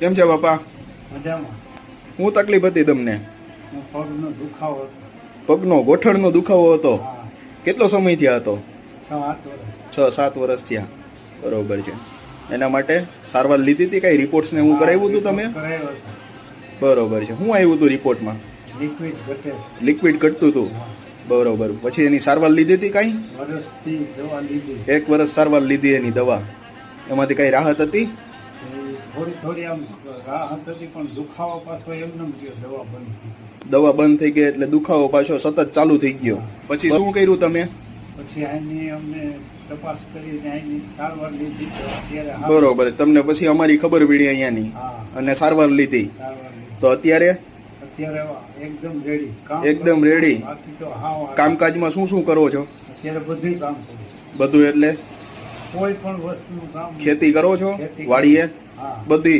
કેમ છે બાપા? મજામાં શું તકલીફ હતી તમને? પગનો દુખાવો પગનો ગોઠણનો દુખાવો હતો. કેટલો સમય થયા હતો? છ સાત વર્ષ થયા. બરોબર છે. એના માટે સારવાર લીધી હતી કઈ રિપોર્ટ્સ ને હું કરાવ્યું હતું તમે? બરોબર છે. હું આવ્યું હતું રિપોર્ટમાં લિક્વિડ ઘટે. લિક્વિડ ઘટતું હતું. બરોબર. પછી એની સારવાર લીધી હતી કાંઈ? એક વર્ષ સારવાર લીધી એની દવા. એમાંથી કઈ રાહત હતી? થોડી થોડી આમ રાહત હતી પણ દુખાવો પાછો એમને એમ ગયો દવા બંધ થઈ દવા બંધ થઈ ગઈ એટલે દુખાવો પાછો સતત ચાલુ થઈ ગયો. પછી શું કર્યું તમે? પછી આની અમને તપાસ કરીને આની સારવાર લીધી અત્યારે બરોબર. તમને પછી અમારી ખબર પડી અહીંયાની. અને સારવાર લીધી. તો અત્યારે? અત્યારે એકદમ રેડી એકદમ રેડી કામકાજમાં શું શું કરો છો? અત્યારે બધું કામ બધું એટલે? કોઈ પણ વસ્તુનું કામ ખેતી કરો છો? વાડીએ? બધી?